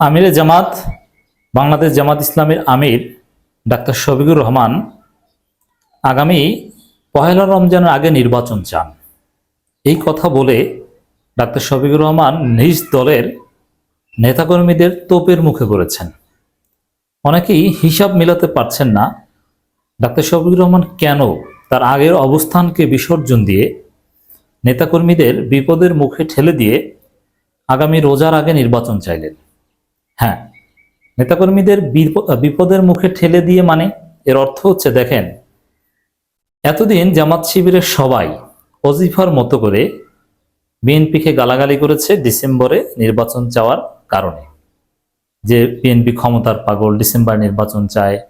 আমিরে জামাত, বাংলাদেশ জামাত ইসলামের আমির ডাক্তার শফিকুর রহমান আগামী পহেলা রমজানের আগে নির্বাচন চান। এই কথা বলে ডাক্তার শফিকুর রহমান নিজ দলের নেতাকর্মীদের তোপের মুখে করেছেন অনেকেই হিসাব মিলাতে পারছেন না ডাক্তার শফিকুর রহমান কেন তার আগের অবস্থানকে বিসর্জন দিয়ে নেতাকর্মীদের বিপদের মুখে ঠেলে দিয়ে আগামী রোজার আগে নির্বাচন চাইলেন। হ্যাঁ নেতাকর্মীদের বিপ- বিপদের মুখে ঠেলে দিয়ে মানে? এর অর্থ হচ্ছে, দেখেন, এতদিন জামাত শিবিরের সবাই অজিফার মতো করে বিএনপিকে গালাগালি করেছে ডিসেম্বরে নির্বাচন চাওয়ার কারণে। যে বিএনপি ক্ষমতার পাগল ডিসেম্বর নির্বাচন চায়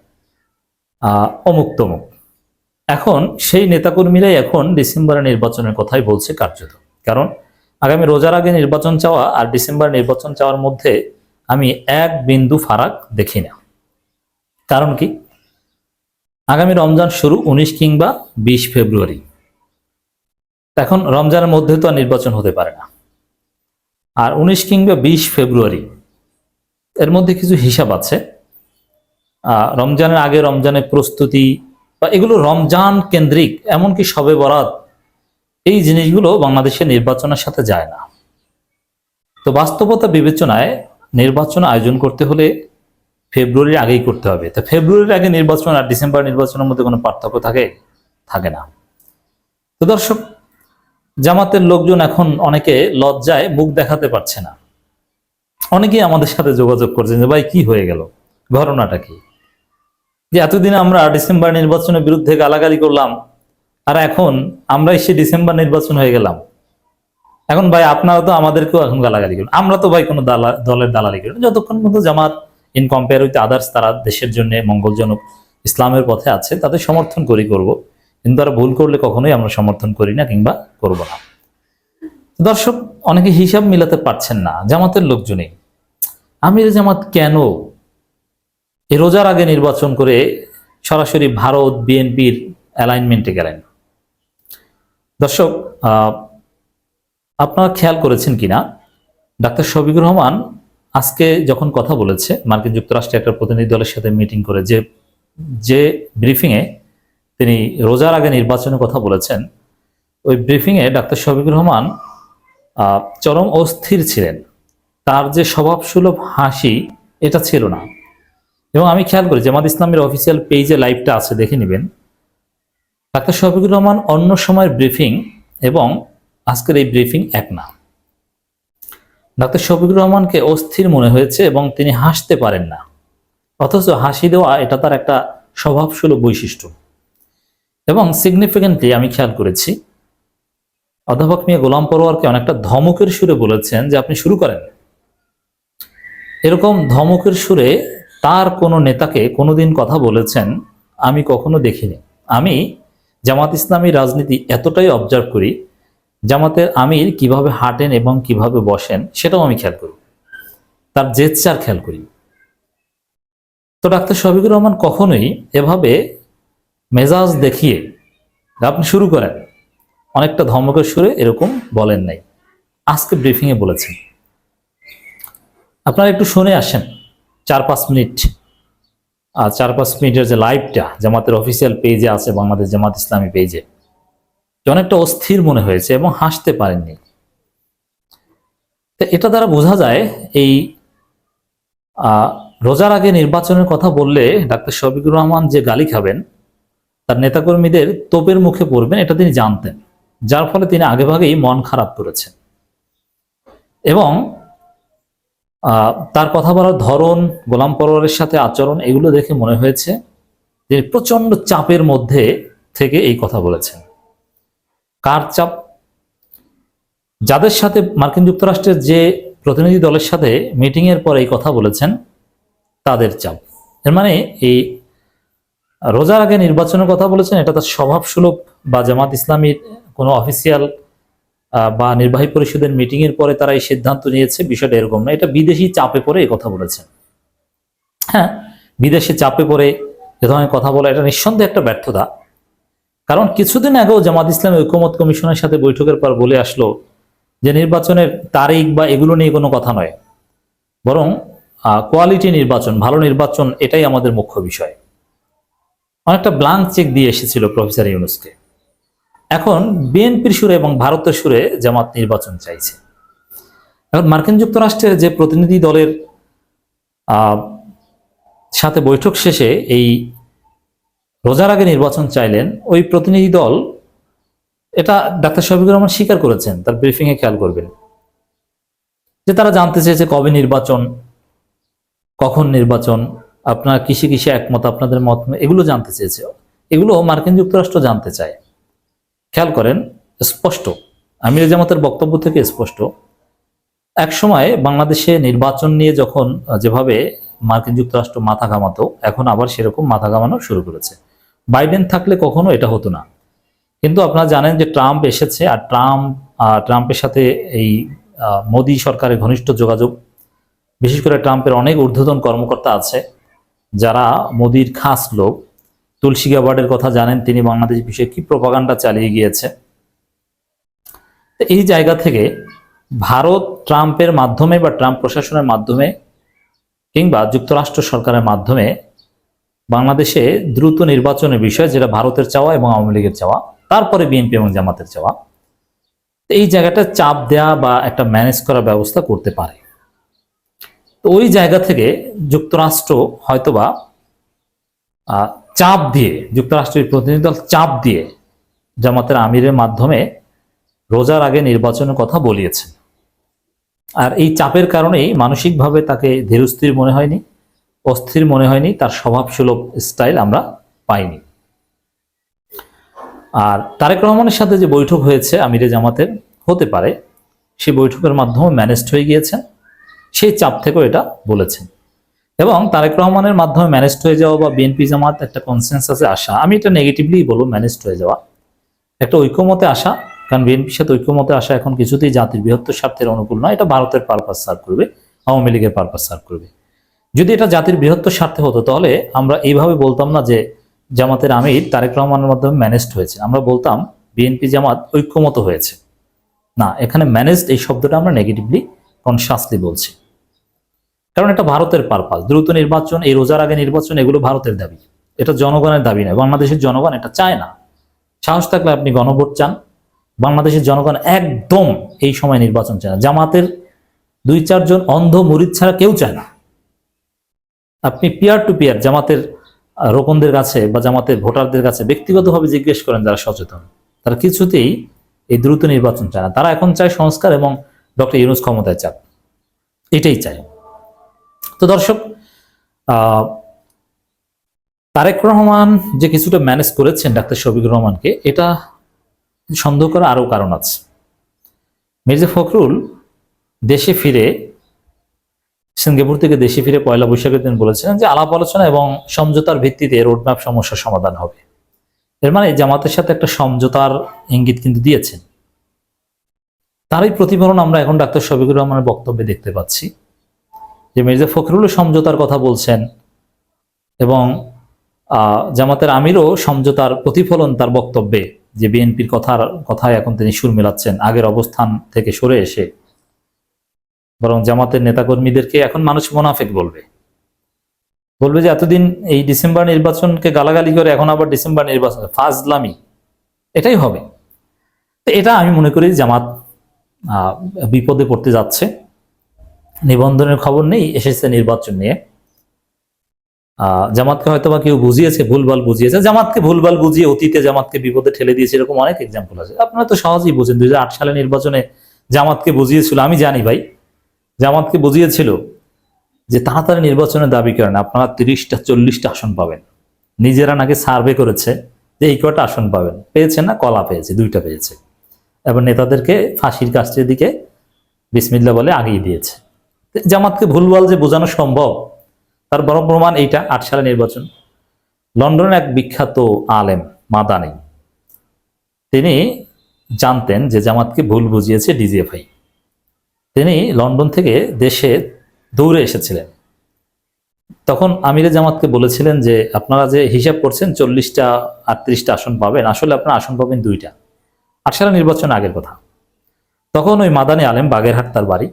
অমুক তমুক। এখন সেই নেতাকর্মীরাই এখন ডিসেম্বরে নির্বাচনের কথাই বলছে কার্যত। কারণ আগামী রোজার আগে নির্বাচন চাওয়া আর ডিসেম্বর নির্বাচন চাওয়ার মধ্যে আমি এক বিন্দু ফারাক দেখি না। কারণ কি? আগামী রমজান শুরু উনিশ কিংবা বিশ ফেব্রুয়ারি। এখন রমজানের মধ্যে তো আর নির্বাচন হতে পারে না। আর উনিশ কিংবা বিশ ফেব্রুয়ারি, এর মধ্যে কিছু হিসাব আছে। রমজানের আগে রমজানের প্রস্তুতি বা এগুলো রমজান কেন্দ্রিক, এমনকি সবে বরাত, এই জিনিসগুলো বাংলাদেশের নির্বাচনের সাথে যায় না। তো বাস্তবতা বিবেচনায় নির্বাচন আয়োজন করতে হলে ফেব্রুয়ারির আগেই করতে হবে। তো ফেব্রুয়ারির আগে নির্বাচন আর ডিসেম্বর নির্বাচনের মধ্যে কোনো পার্থক্য থাকে? থাকে না। তো দর্শক, জামাতের লোকজন এখন অনেকে লজ্জায় মুখ দেখাতে পারছে না। অনেকেই আমাদের সাথে যোগাযোগ করছেন যে, ভাই, কি হয়ে গেল? ঘটনাটা কি? যে, এতদিন আমরা ডিসেম্বর নির্বাচনের বিরুদ্ধে গালাগালি করলাম, আর এখন আমরাই সে ডিসেম্বর নির্বাচন হয়ে গেলাম। এখন ভাই আপনারা তো আমাদেরকেও এখন গালাগালি করেন। আমরা তো ভাই কোনো দালা দলের দালালি করি যতক্ষণ পর্যন্ত Jamaat in compare with others তারা দেশের জন্য মঙ্গলজনক ইসলামের পথে আছে, তাদের সমর্থন করি করব। কিন্তু তারা ভুল করলে কখনোই আমরা সমর্থন করি না কিংবা করব না। দর্শক, অনেকে হিসাব মিলাতে পারছেন না। জামাতের লোকজনই। আমির জামাত কেন রোজার আগে নির্বাচন করে সরাসরি ভারত, বিএনপির অ্যালাইনমেন্টে গেলেন? দর্শক আপনারা খেয়াল করেছেন কিনা? ডাক্তার শফিকুর রহমান আজকে যখন কথা বলেছে, মার্কিন যুক্তরাষ্ট্রের একটা প্রতিনিধি দলের সাথে মিটিং করে যে যে ব্রিফিংয়ে তিনি রোজার আগে নির্বাচনের কথা বলেছেন, ওই ব্রিফিংয়ে ডাক্তার শফিকুর রহমান চরম অস্থির ছিলেন। তার যে স্বভাবসুলভ হাসি, এটা ছিল না। এবং আমি খেয়াল করি, জামাত ইসলামের অফিসিয়াল পেজে লাইভটা আছে, দেখে নেবেন। ডাক্তার শফিকুর রহমান অন্য সময়ের ব্রিফিং এবং আজকের এই ব্রিফিং এক না। ডাক্তার শফিকুর রহমানকে অস্থির মনে হয়েছে এবং তিনি হাসতে পারেন না। অথচ হাসি দেওয়া এটা তার একটা স্বভাবসুলভ বৈশিষ্ট্য। এবং সিগনিফিকেন্টলি আমি খেয়াল করেছি, অধ্যাপক মিয়া গোলাম পরোয়ারকে অনেকটা ধমকের সুরে বলেছেন যে আপনি শুরু করেন। এরকম ধমকের সুরে তার কোনো নেতাকে কোনোদিন কথা বলেছেন আমি কখনো দেখিনি। আমি জামাত ইসলামী রাজনীতি এতটাই অবজার্ভ করি জামাতের আমির কীভাবে হাঁটেন এবং কীভাবে বসেন সেটাও আমি খেয়াল করি। তার জেচ্চার খেয়াল করি। তো ডাক্তার শফিকুর রহমান কখনোই এভাবে মেজাজ দেখিয়ে আপনি শুরু করেন, অনেকটা ধমকের সুরে এরকম বলেন নাই। আজকে ব্রিফিংয়ে বলেছেন আপনারা একটু শুনে আসেন চার পাঁচ মিনিট। আর চার পাঁচ মিনিটের যে লাইভটা জামাতের অফিসিয়াল পেজে আছে, বাংলাদেশ জামাত ইসলামী পেজে অনেকটা অস্থির মনে হয়েছে এবং হাসতে পারেননি। তো এটা দ্বারা বোঝা যায়, এই রোজার আগে নির্বাচনের কথা বললে ডাক্তার শফিকুর রহমান যে গালি খাবেন, তার নেতাকর্মীদের তোপের মুখে পড়বেন, এটা তিনি জানতেন। যার ফলে তিনি আগেভাগেই মন খারাপ করেছেন। এবং তার কথা বলার ধরন, গোলাম পরোয়ারের সাথে আচরণ, এগুলো দেখে মনে হয়েছে তিনি প্রচণ্ড চাপের মধ্যে থেকে এই কথা বলেছেন। কার চাপ? যাদের সাথে মার্কিন যুক্তরাষ্ট্রের যে প্রতিনিধি দলের সাথে মিটিং এর পর এই কথা বলেছেন, তাদের চাপ। এর মানে এই রোজার আগে নির্বাচনের কথা বলেছেন, এটা তার স্বভাব সুলভ বা জামাত ইসলামীর কোনো অফিসিয়াল বা নির্বাহী পরিষদের মিটিং এর পরে তারা এই সিদ্ধান্ত নিয়েছে, বিষয়টা এরকম না। এটা বিদেশি চাপে পড়ে এই কথা বলেছেন। হ্যাঁ বিদেশে চাপে পড়ে এ ধরনের কথা বলা, এটা নিঃসন্দেহে একটা ব্যর্থতা। কারণ কিছুদিন আগেও জামাত ইসলামী ঐক্যমত কমিশনের সাথে বৈঠকের পর বলে আসলো যে নির্বাচনের তারিখ বা এগুলো নিয়ে কোনো কথা নয়। বরং কোয়ালিটি নির্বাচন, ভালো নির্বাচন, এটাই আমাদের মুখ্য বিষয়। অনেকটা ব্লাঙ্ক চেক দিয়ে এসেছিল প্রফেসর ইউনুসকে। এখন বিএনপির সুরে এবং ভারতের সুরে জামাত নির্বাচন চাইছে। এখন মার্কিন যুক্তরাষ্ট্রের যে প্রতিনিধি দলের সাথে বৈঠক শেষে এই রোজার আগে নির্বাচন চাইলেন, ওই প্রতিনিধি দল, এটা ডাক্তার শফিকুর রহমান স্বীকার করেছেন, তার ব্রিফিংয়ে খেয়াল করবেন। যে তারা জানতে চেয়েছে কবে নির্বাচন, কখন নির্বাচন, আপনার কিসে কিসে একমত, আপনাদের মত, এগুলো জানতে চেয়েছে। এগুলো মার্কিন যুক্তরাষ্ট্র জানতে চায়। খেয়াল করেন, স্পষ্ট। আমির জামাতের বক্তব্য থেকে স্পষ্ট। এক সময় বাংলাদেশে নির্বাচন নিয়ে যখন, যেভাবে মার্কিন যুক্তরাষ্ট্র মাথা ঘামাতো, এখন আবার সেরকম মাথা ঘামানো শুরু করেছে। বাইডেন থাকলে কখনো এটা হতো না। কিন্তু আপনারা জানেন যে ট্রাম্প এসেছে আর ট্রাম্প ট্রাম্পের সাথে এই মোদী সরকারের ঘনিষ্ঠ যোগাযোগ, বিশেষ করে ট্রাম্পের অনেক ঊর্ধ্বতন কর্মকর্তা আছে, যারা মোদির খাস লোক। তুলসী গ্যাবার্ডের কথা জানেন, তিনি বাংলাদেশ বিষয়ে কি প্রপাগান্ডা চালিয়ে গিয়েছে। এই জায়গা থেকে ভারত ট্রাম্পের মাধ্যমে বা ট্রাম্প প্রশাসনের মাধ্যমে কিংবা যুক্তরাষ্ট্র সরকারের মাধ্যমে বাংলাদেশে দ্রুত নির্বাচনের বিষয়, যেটা ভারতের চাওয়া এবং আওয়ামী লীগের চাওয়া, তারপরে বিএনপি এবং জামাতের চাওয়া এই জায়গাটা চাপ দেয়া বা একটা ম্যানেজ করার ব্যবস্থা করতে পারে। তো ওই জায়গা থেকে যুক্তরাষ্ট্র হয়তোবা চাপ দিয়ে, যুক্তরাষ্ট্রের প্রতিনিধি দল চাপ দিয়ে জামাতের আমিরের মাধ্যমে রোজার আগে নির্বাচনের কথা বলিয়েছেন। আর এই চাপের কারণেই মানসিকভাবে তাকে ধীরস্থির মনে হয়নি। অস্থির মনে হয়নি, তার স্বভাবসুলভ স্টাইল আমরা পাইনি। আর তারেক রহমানের সাথে যে বৈঠক হয়েছে আমিরে জামাতের, হতে পারে, সেই বৈঠকের মাধ্যমে ম্যানেজড হয়ে গিয়েছেন সেই চাপ থেকেও এটা বলেছেন এবং তারেক রহমানের মাধ্যমে ম্যানেজড হয়ে যাওয়া বা বিএনপি জামাত একটা কনসেন্সাসে আসা, আমি এটা নেগেটিভলি বলব ম্যানেজড হয়ে যাওয়া। একটা ঐক্যমতে আসা, কারণ বিএনপির সাথে ঐক্যমতে আসা এখন কিছুতেই জাতির বৃহত্তর স্বার্থের অনুকূল নয়, এটা ভারতের পারপাস সার্ভ করবে, আওয়ামী লীগের পারপাস সার্ভ করবে। যদি এটা জাতির বৃহত্তর স্বার্থে হতো, তাহলে আমরা এইভাবে বলতাম না যে জামাতের আমির তারেক রহমানের মাধ্যমে ম্যানেজড হয়েছে। আমরা বলতাম বিএনপি জামাত ঐক্যমত হয়েছে। না, এখানে ম্যানেজড এই শব্দটা আমরা নেগেটিভলি কনসাসলি বলছি। কারণ এটা ভারতের পারপাস দ্রুত নির্বাচন, এই রোজার আগে নির্বাচন, এগুলো ভারতের দাবি। এটা জনগণের দাবি নয়, বাংলাদেশের জনগণ এটা চায় না। সাহস থাকলে আপনি গণভোট চান। বাংলাদেশের জনগণ একদম এই সময় নির্বাচন চায় না। জামাতের দুই চারজন অন্ধ মুরিদ ছাড়া কেউ চায় না। আপনি পিয়ার টু পিয়ার জামাতের রোকনদের কাছে বা জামাতের ভোটারদের কাছে ব্যক্তিগতভাবে জিজ্ঞেস করেন যারা সচেতন। তারা কিছুতেই এই দ্রুত নির্বাচন চায় না। তারা এখন চায় সংস্কার এবং ডক্টর ইউনুস ক্ষমতায় চাপ এটাই চায়। তো দর্শক তারেক রহমান যে কিছুটা ম্যানেজ করেছেন ডাক্তার শফিকুর রহমানকে, এটা সন্দেহ করার আরও কারণ আছে। মির্জা ফখরুল দেশে ফিরে সিঙ্গাপুর থেকে দেশে ফিরে পয়লা বৈশাখের দিন বলেছিলেন যে আলাপ আলোচনা এবং সমঝোতার ভিত্তিতে রোডম্যাপ সমস্যার সমাধান হবে। এর মানে জামাতের সাথে একটা সমঝোতার ইঙ্গিত কিন্তু দিয়েছেন। তারই প্রতিফলন আমরা এখন ডাক্তার শফিকুর রহমানের বক্তব্যে দেখতে পাচ্ছি। যে মির্জা ফখরুলও সমঝোতার কথা বলছেন এবং জামাতের আমিরও সমঝোতার প্রতিফলন তার বক্তব্যে যে বিএনপির কথার কথায় এখন তিনি সুর মেলাচ্ছেন, আগের অবস্থান থেকে সরে এসে। বরং জামাতের নেতাকর্মীদেরকে এখন মানুষ মোনাফেক বলবে। বলবে যে এতদিন এই ডিসেম্বর নির্বাচনকে গালাগালি করে এখন আবার ডিসেম্বর নির্বাচন, ফাজলামি। এটাই হবে। তো এটা আমি মনে করি জামাত বিপদে পড়তে যাচ্ছে। নিবন্ধনের খবর নেই, এসেছে নির্বাচন নিয়ে। জামাতকে হয়তো বা কেউ বুঝিয়েছে, ভুলভাল বুঝিয়েছে। জামাতকে ভুলভাল বুঝিয়ে অতীতে জামাতকে বিপদে ঠেলে দিয়েছে এরকম অনেক এক্সাম্পল আছে। আপনারা তো সহজেই বোঝেন, দুই সালে নির্বাচনে জামাতকে বুঝিয়েছিল, আমি জানি ভাই। জামাতকে বুঝিয়েছিল যে তাড়াতাড়ি নির্বাচনের দাবি করেন, আপনারা তিরিশটা, চল্লিশটা আসন পাবেন। নিজেরা নাকি সার্ভে করেছে যে এই কটা আসন পাবেন। পেয়েছে না? কলা পেয়েছে, দুইটা পেয়েছে। এবার নেতাদেরকে ফাঁসির কাজটির দিকে বিসমিল্লা বলে আগিয়ে দিয়েছে। জামাতকে ভুলভাল যে বোঝানো সম্ভব, তার বড় প্রমাণ এইটা, আট সালে নির্বাচন। লন্ডনের এক বিখ্যাত আলেম, মাদানি, তিনি জানতেন যে জামাতকে ভুল বুঝিয়েছে ডিজিএফআই। তিনি লন্ডন থেকে দেশে দৌড়ে এসেছিলেন। তখন আমিরে জামাতকে বলেছিলেন যে, আপনারা যে হিসাব করছেন, চল্লিশটা, আটত্রিশটা আসন পাবেন। আসলে আপনারা আসন পাবেন দুইটা। আট সালে নির্বাচন আগের কথা। তখন ওই মাদানি আলেম বাগেরহাট তার বাড়ি।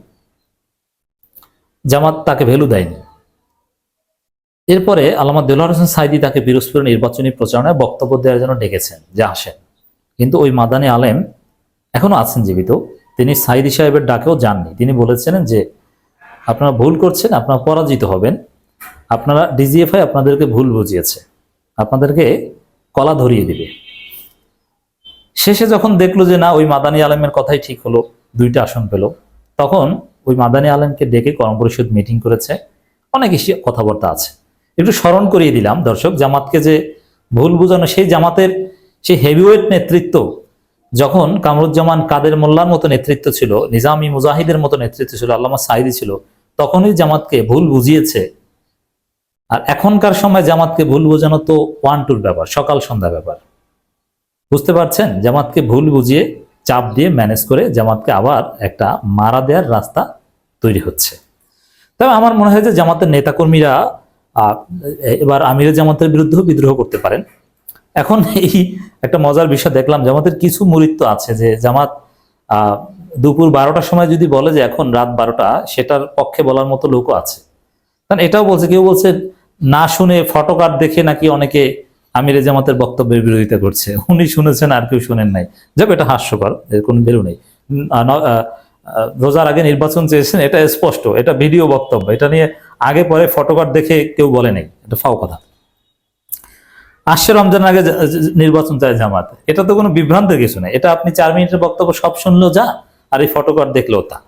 জামাত তাকে ভ্যালু দেয়নি। এরপরে আল্লামা দেলোয়ার হোসেন সাইদি তাকে পিরোজপুর নির্বাচনী প্রচারণায় বক্তব্য দেওয়ার জন্য ডেকেছেন যে, আসেন। কিন্তু ওই মাদানি আলেম এখনও আছেন জীবিত। তিনি সাইদি সাহেবের ডাকেও যাননি। তিনি বলেছিলেন যে, আপনারা ভুল করছেন, আপনারা পরাজিত হবেন। আপনারা ডিজিএফআই আপনাদেরকে ভুল বুঝিয়েছে। আপনাদেরকে কলা ধরিয়ে দিবে। শেষে যখন দেখল যে, না, ওই মাদানী আলমের কথাই ঠিক হলো, দুইটা আসন পেল। তখন ওই মাদানী আলমকে ডেকে কর্মপরিষদ মিটিং করেছে। অনেক কথাবার্তা আছে। একটু স্মরণ করিয়ে দিলাম, দর্শক, জামাতকে যে ভুল বুঝানো, সেই জামাতের সেই হেভিওয়েট নেতৃত্ব যখন কামরুজ্জামান কাদের মোল্লার মতো নেতৃত্ব ছিল, নিজামি মুজাহিদের মতো নেতৃত্ব ছিল, আল্লামা সাইদি ছিল, তখনই জামাতকে ভুল বুঝিয়েছে। আর এখনকার সময় জামাতকে ভুল বোঝানো তো ওয়ান টুর ব্যাপার, সকাল সন্ধ্যা ব্যাপার। বুঝতে পারছেন? জামাতকে ভুল বুঝিয়ে চাপ দিয়ে ম্যানেজ করে জামাতকে আবার একটা মারা দেওয়ার রাস্তা তৈরি হচ্ছে। তবে আমার মনে হয় যে জামাতের নেতাকর্মীরা এবার আমিরের জামাতের বিরুদ্ধেও বিদ্রোহ করতে পারেন। এখন এই একটা মজার বিষয় দেখলাম জামাতের কিছু মুরিত্ব আছে যে জামাত দুপুর বারোটার সময় যদি বলে যে এখন রাত বারোটা, সেটার পক্ষে বলার মতো লোকও আছে। কারণ এটাও বলছে, কেউ বলছে না শুনে ফটোকার্ড দেখে নাকি অনেকে আমিরে জামাতের বক্তব্যের বিরোধিতা করছে। উনি শুনেছেন, আর কেউ শুনেন নাই। যাক, এটা হাস্যকর, এর কোনো ভ্যালু নেই। রোজার আগে নির্বাচন চেয়েছেন, এটা স্পষ্ট, এটা ভিডিও বক্তব্য। এটা নিয়ে আগে পরে ফটোকার্ড দেখে কেউ বলে নেই। এটা ফাও কথা। আসছে রমজানের আগে নির্বাচন চায় জামাত। এটা তো কোনো বিভ্রান্তের কিছু নেই এটা আপনি চার মিনিটের বক্তব্য সব শুনলেও যা, আর এই ফটোকার্ড দেখলেও তা।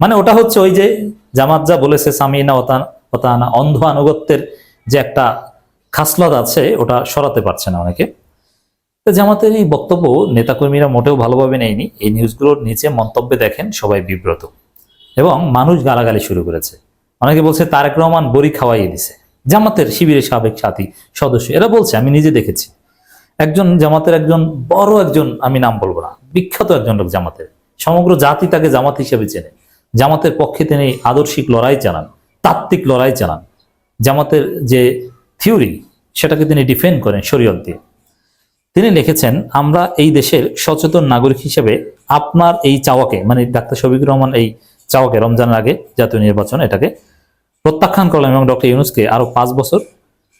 মানে ওটা হচ্ছে ওই যে জামাত যা বলেছে, সামিনা ওতা ওতানা, অন্ধ আনুগত্যের যে একটা খাসলত আছে, ওটা সরাতে পারছে না অনেকে। তো জামাতের এই বক্তব্য নেতাকর্মীরা মোটেও ভালোভাবে নেয়নি। এই নিউজগুলোর নিচে মন্তব্যে দেখেন সবাই বিব্রত। এবং মানুষ গালাগালি শুরু করেছে। অনেকে বলছে, তারেক রহমান বড়ি খাওয়াইয়ে দিছে। জামাতের শিবিরের সাবেক সাথী, সদস্য, এরা বলছে, আমি নিজে দেখেছি। একজন জামাতের একজন বড় একজন, আমি নাম বলব না, বিখ্যাত একজন লোক জামাতের। সমগ্র জাতি তাকে জামাত হিসেবে চেনে। জামাতের পক্ষে তিনি আদর্শিক লড়াই চালান, তাত্ত্বিক লড়াই চালান। জামাতের যে থিওরি, সেটাকে তিনি ডিফেন্ড করেন শরীয়ত দিয়ে। তিনি লিখেছেন, আমরা এই দেশের সচেতন নাগরিক হিসেবে আপনার এই চাওয়াকে মানে ডাক্তার শফিকুর রহমান এই চাওয়াকে, রমজানের আগে জাতীয় নির্বাচন এটাকে প্রত্যাখ্যান করলাম এবং ডক্টর ইউনুসকে আরও পাঁচ বছর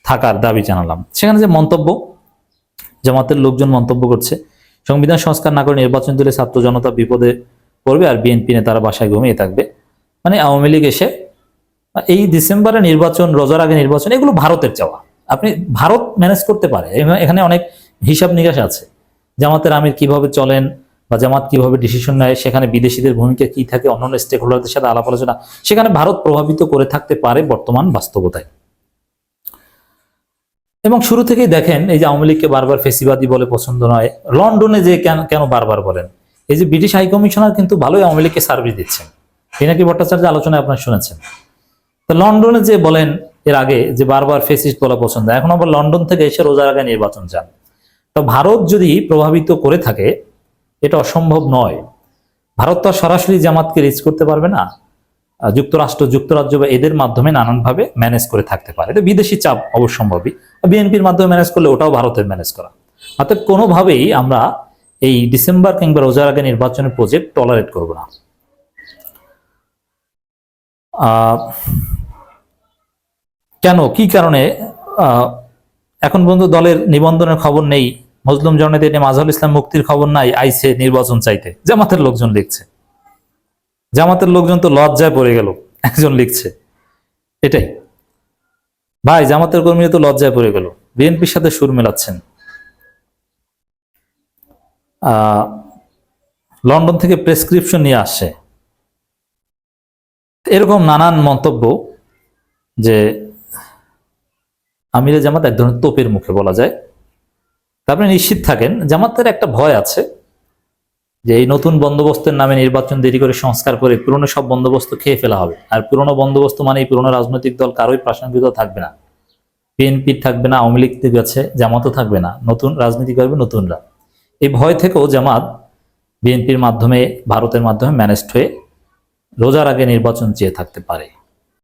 থাকার দাবি জানালাম। সেখানে যে মন্তব্য, জামাতের লোকজন মন্তব্য করছে, সংবিধান সংস্কার না করে নির্বাচন দিলে ছাত্র জনতা বিপদে পড়বে আর বিএনপি নেতারা বাসায় ঘুমিয়ে থাকবে। মানে আওয়ামী লীগ এসে, এই ডিসেম্বরে নির্বাচন, রোজার আগে নির্বাচন, এগুলো ভারতের চাওয়া। আপনি ভারত ম্যানেজ করতে পারে, এখানে অনেক হিসাব নিকাশ আছে। জামাতের আমির কীভাবে চলেন বা জামাত কীভাবে ডিসিশন নেয়, সেখানে বিদেশিদের ভূমিকা কি থাকে, অন্যান্য স্টেক হোল্ডারদের সাথে আলাপ আলোচনা, সেখানে ভারত প্রভাবিত করে থাকতে পারে বর্তমান বাস্তবতায়। এবং শুরু থেকেই দেখেন, এই যে আওয়ামী লীগকে বারবার ফেসিবাদী বলে পছন্দ নয়, লন্ডনে যে কেন কেন বারবার বলেন? এই যে ব্রিটিশ হাই কমিশনার কিন্তু ভালোই আওয়ামী লীগকে সার্ভিস দিচ্ছেন। পিনাকি ভট্টাচার্য আলোচনায় আপনারা শুনেছেন। তো লন্ডনে যে বলেন, এর আগে যে বারবার ফেসিস্ট বলা পছন্দ, এখন আবার লন্ডন থেকে এসে রোজার আগে নির্বাচন চান। তো ভারত যদি প্রভাবিত করে থাকে এটা অসম্ভব নয়। ভারত তো সরাসরি জামাতকে রিচ করতে পারবে না। যুক্তরাষ্ট্র, যুক্তরাজ্য বা এদের মাধ্যমে নানানভাবে ম্যানেজ করে থাকতে পারে। এটা বিদেশি চাপ অবশ্যম্ভাবী। বিএনপির মাধ্যমে ম্যানেজ করলে ওটাও ভারতের ম্যানেজ করা। অর্থাৎ কোনোভাবেই আমরা এই ডিসেম্বর কিংবা রোজার আগে নির্বাচনের প্রজেক্ট টলারেট করব না। কেন? কি কারণে? এখন পর্যন্ত দলের নিবন্ধনের খবর নেই। মজলুম জননেতা এনে মাজহারুল ইসলাম মুক্তির খবর নাই আইসে নির্বাচন চাইতে। জামাতের লোকজন লিখছে। জামাতের লোকজন তো লজ্জায় পড়ে গেল, একজন লিখছে। এটাই। ভাই, জামাতের কর্মী তো লজ্জায় পড়ে গেল। বিএনপির সাথে সুর মেলাচ্ছেন। লন্ডন থেকে প্রেসক্রিপশন নিয়ে আসে। এরকম নানান মন্তব্য যে আমিরে জামাত এক ধরনের তোপের মুখে বলা যায়। তারপরে নিশ্চিত থাকেন, জামাতের একটা ভয় আছে যে এই নতুন বন্দোবস্তের নামে নির্বাচন দেরি করে সংস্কার করে পুরনো সব বন্দোবস্ত খেয়ে ফেলা হবে। আর পুরনো বন্দোবস্ত মানে এই পুরনো রাজনৈতিক দল কারোই প্রাসঙ্গিকতা থাকবে না। বিএনপি থাকবে না, আওয়ামী লীগ আছে, জামাতও থাকবে না, নতুন রাজনীতি করবে নতুনরা। এই ভয় থেকেও জামাত বিএনপির মাধ্যমে, ভারতের মাধ্যমে ম্যানেজড হয়ে রোজার আগে নির্বাচন চেয়ে থাকতে পারে।